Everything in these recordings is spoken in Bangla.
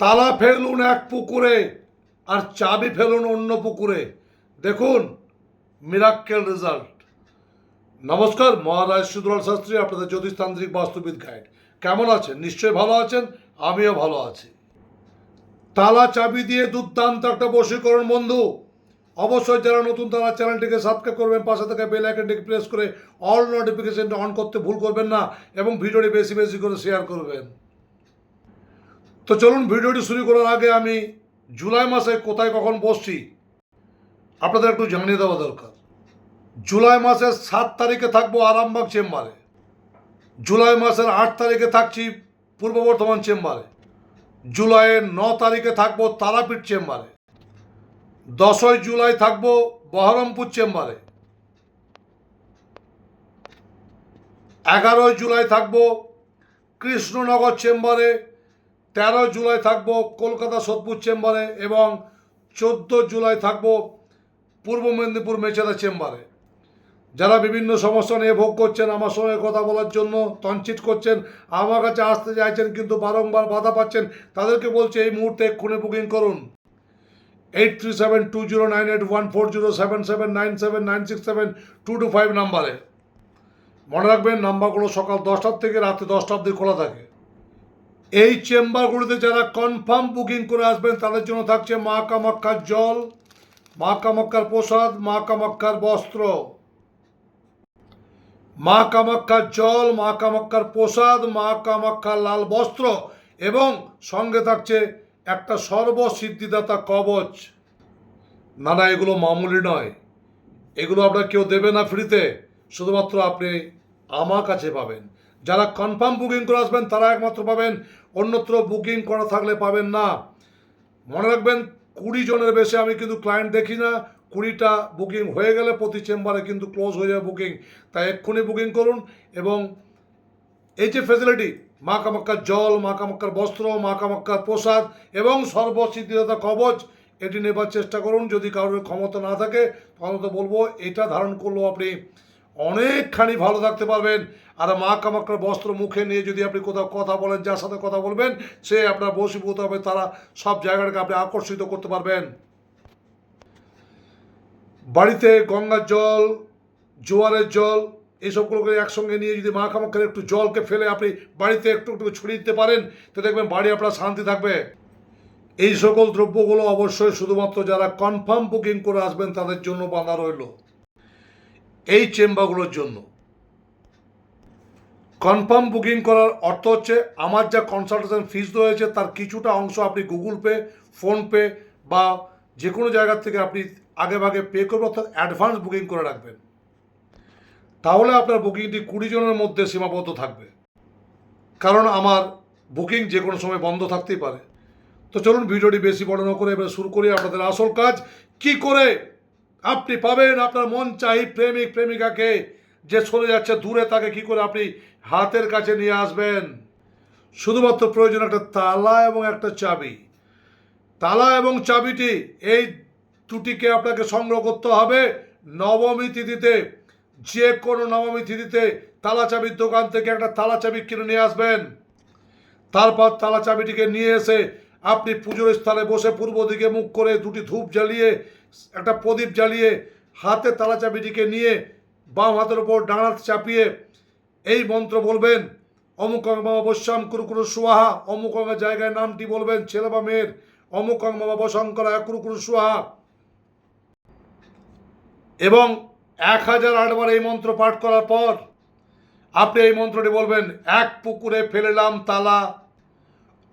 তালা ফেলুন এক পুকুরে আর চাবি ফেলুন অন্য পুকুরে। দেখুন মিরাক্কেল রেজাল্ট নমস্কার, মহারাজ সুদলাল শাস্ত্রী, আপনাদের জ্যোতিষতান্ত্রিক বাস্তুবিদ গাইড কেমন আছেন? নিশ্চয়ই ভালো আছেন? আমিও ভালো আছি। তালা, চাবি দিয়ে দুর্দান্ত একটা বশীকরণ, বন্ধু। অবশ্যই যারা নতুন, তারা চ্যানেলটিকে সাবস্ক্রাইব করবেন, পাশে থাকা বেল আইকনটিকে প্রেস করে অল নোটিফিকেশনটা অন করতে ভুল করবেন না এবং ভিডিওটি বেশি বেশি করে শেয়ার করবেন। তো চলুন ভিডিওটি শুরু করার আগে আমি জুলাই মাসে কোথায় কখন বসছি, আপনাদের একটু জানিয়ে দেওয়া দরকার। জুলাই মাসের সাত তারিখে থাকব আরামবাগ চেম্বারে। জুলাই মাসের আট তারিখে থাকছি পূর্ব বর্ধমান চেম্বারে। জুলাইয়ের ন তারিখে থাকব তারাপীঠ চেম্বারে। দশই জুলাই থাকব বহরমপুর চেম্বারে। এগারোই জুলাই থাকব কৃষ্ণনগর চেম্বারে। তেরো জুলাই থাকব কলকাতা সোদপুর চেম্বারে এবং চোদ্দ জুলাই থাকব পূর্ব মেদিনীপুর মেচেদা চেম্বারে। যারা বিভিন্ন সমস্যা নিয়ে ভোগ করছেন, আমার সঙ্গে কথা বলার জন্য তঞ্চিত করছেন, আমার কাছে আসতে চাইছেন কিন্তু বারংবার বাধা পাচ্ছেন, তাদেরকে বলছে এই মুহূর্তে এক্ষুনি বুকিং করুন। Eight three seven two zero nine eight one four zero seven seven nine seven, nine six seven, two two five নাম্বারে। মনে রাখবেন, নাম্বারগুলো সকাল দশটার থেকে রাতে দশটা অবধি খোলা থাকে। এই চেম্বারগুলিতে যারা কনফার্ম বুকিং করে আসবেন, তাদের জন্য থাকছে মা কামাক্ষার জল মা কামাক্ষার প্রসাদ মা কামাক্ষার বস্ত্র। মা কামাক্ষার জল মা কামাক্ষার প্রসাদ মা কামাক্ষার লাল বস্ত্র এবং সঙ্গে থাকছে একটা সর্বসিদ্ধিদাতা কবচ। না না, এগুলো মামুলি নয়। এগুলো আপনার কেউ দেবে না ফ্রিতে। শুধুমাত্র আপনি আমার কাছে পাবেন। যারা কনফার্ম বুকিং করে আসবেন, তারা একমাত্র পাবেন অন্যত্র বুকিং করা থাকলে পাবেন না। মনে রাখবেন, কুড়ি জনের বেশি আমি কিন্তু ক্লায়েন্ট দেখি না। কুড়িটা বুকিং হয়ে গেলে প্রতি চেম্বারে কিন্তু ক্লোজ হয়ে যাবে বুকিং তাই এক্ষুনি বুকিং করুন এবং এই যে ফেসিলিটি মা কামাক্কার জল মা কামাক্কার বস্ত্র মা কামাক্কার প্রসাদ এবং সর্বসিদ্ধিদাতা কবচ, এটি নেবার চেষ্টা করুন। যদি কারোর ক্ষমতা না থাকে, তখন তো বলব, এটা ধারণ করলেও আপনি অনেকখানি ভালো থাকতে পারবেন। আর মা কামাক্কার বস্ত্র মুখে নিয়ে যদি আপনি কোথাও কথা বলেন, যার সাথে কথা বলবেন, সে আপনার বসীভূত হবে, তারা সব জায়গাটাকে আপনি আকর্ষিত করতে পারবেন। বাড়িতে গঙ্গার জল, জোয়ারের জল এইসবগুলোকে একসঙ্গে নিয়ে যদি মা কামাক্ষার একটু জলকে ফেলে আপনি বাড়িতে একটু একটু ছড়িয়ে দিতে পারেন, তো দেখবেন বাড়ি আপনার শান্তি থাকবে। এই সকল দ্রব্যগুলো অবশ্যই শুধুমাত্র যারা কনফার্ম বুকিং করে আসবেন, তাদের জন্য বাঁধা রইল। এই চেম্বারগুলোর জন্য। কনফার্ম বুকিং করার অর্থ হচ্ছে, আমার যা কনসালটেশন ফিস রয়েছে, তার কিছুটা অংশ আপনি গুগল পে ফোনপে বা যে কোনো জায়গা থেকে আপনি আগে ভাগে পে করবেন, অর্থাৎ অ্যাডভান্স বুকিং করে রাখবেন। তাহলে আপনার বুকিংটি কুড়ি জনের মধ্যে সীমাবদ্ধ থাকবে। কারণ আমার বুকিং যে কোনো সময় বন্ধ থাকতেই পারে। তো চলুন, ভিডিওটি বেশি বড় না করে এবার শুরু করি আপনাদের আসল কাজ। কি করে আপনি পাবেন আপনার মন চাই প্রেমিক, প্রেমিকাকে যে চলে যাচ্ছে দূরে, তাকে কি করে আপনি হাতের কাছে নিয়ে আসবেন? শুধুমাত্র প্রয়োজন একটা তালা এবং একটা চাবি। তালা এবং চাবিটি এই দুটিকে আপনাকে সংগ্রহ করতে হবে। নবমী তিথিতে, যে কোনো নবমী তিথিতে তালা চাবির দোকান থেকে একটা তালা চাবি কিনে নিয়ে আসবেন। তারপর তালা চাবিটিকে নিয়ে এসে আপনি পুজোর স্থানে বসে পূর্ব দিকে মুখ করে দুটি ধূপ জ্বালিয়ে, একটা প্রদীপ জ্বালিয়ে, হাতে তালা চাবিটিকে নিয়ে বাম হাতের ওপর ডাঙাত চাপিয়ে এই মন্ত্র বলবেন অমুক বাবা বৈশ্যাম কুরুকুরু অমুক অঙ্গের জায়গায় নামটি বলবেন, ছেলে বা মেয়ের অমুক বাবা বসঙ্করা কুরুকুরু সুয়াহা। এবং এক হাজার আটবার এই মন্ত্র পাঠ করার পর আপনি এই মন্ত্রটি বলবেন, এক পুকুরে ফেলেলাম তালা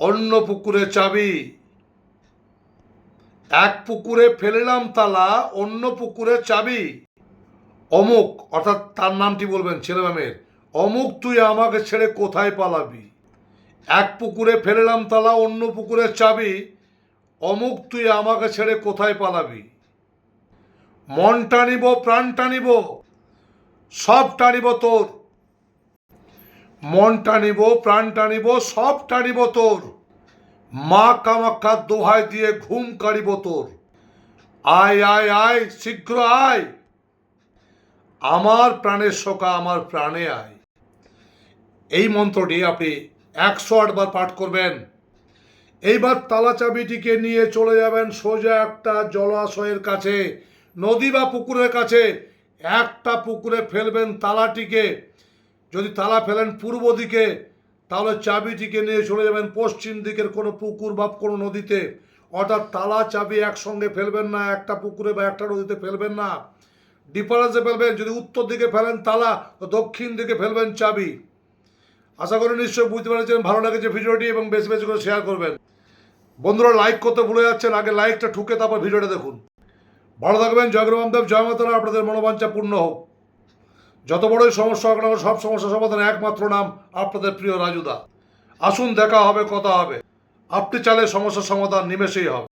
অন্য পুকুরে চাবি। এক পুকুরে ফেলেলাম তালা, অন্য পুকুরে চাবি। অমুক, অর্থাৎ তার নামটি বলবেন ছেলে বা মেয়ের অমুক তুই আমাকে ছেড়ে কোথায় পালাবি? এক পুকুরে ফেলেলাম তালা, অন্য পুকুরে চাবি। অমুক তুই আমাকে ছেড়ে কোথায় পালাবি? মন টানিব প্রাণ টানিব সব টানিব তোর। মন টানিব, প্রাণ টানিব, সব টানিব তোর। মা কামাক্ষার দোহাই দিয়ে ঘুম কাড়িব তোর। আয় আয় আয়, শীঘ্র আয়। আমার প্রাণের শোকা, আমার প্রাণে আয়। এই মন্ত্রটি আপনি একশো আটবার পাঠ করবেন। এইবার তালা চাবিটিকে নিয়ে চলে যাবেন সোজা একটা জলাশয়ের কাছে, নদী বা পুকুরের কাছে। একটা পুকুরে ফেলবেন তালাটিকে। যদি তালা ফেলেন পূর্ব দিকে, তাহলে চাবিটিকে নিয়ে চলে যাবেন পশ্চিম দিকের কোনো পুকুর বা কোনো নদীতে। অর্থাৎ তালা, চাবি একসঙ্গে ফেলবেন না, একটা পুকুরে বা একটা নদীতে ফেলবেন না। ডিফারেন্সে ফেলবেন, যদি উত্তর দিকে ফেলেন তালা, তো দক্ষিণ দিকে ফেলবেন চাবি। আশা করি নিশ্চয়ই বুঝতে পেরেছেন। ভালো লেগেছে ভিডিওটি এবং বেশি বেশি করে শেয়ার করবেন। বন্ধুরা লাইক করতে ভুলে যাচ্ছেন, আগে লাইকটা ঠুকে তারপর ভিডিওটা দেখুন। ভালো থাকবেন। জয়গুরু বামদেব জয় মাতারা। আপনাদের মনোবাঞ্ছা পূর্ণ হোক। যত বড়ই সমস্যা হোক না সব সমস্যা সমাধানের একমাত্র নাম আপনাদের প্রিয় রাজুদা। আসুন, দেখা হবে, কথা হবে। আপনি চালে সমস্যার সমাধান নিমেষেই হবে।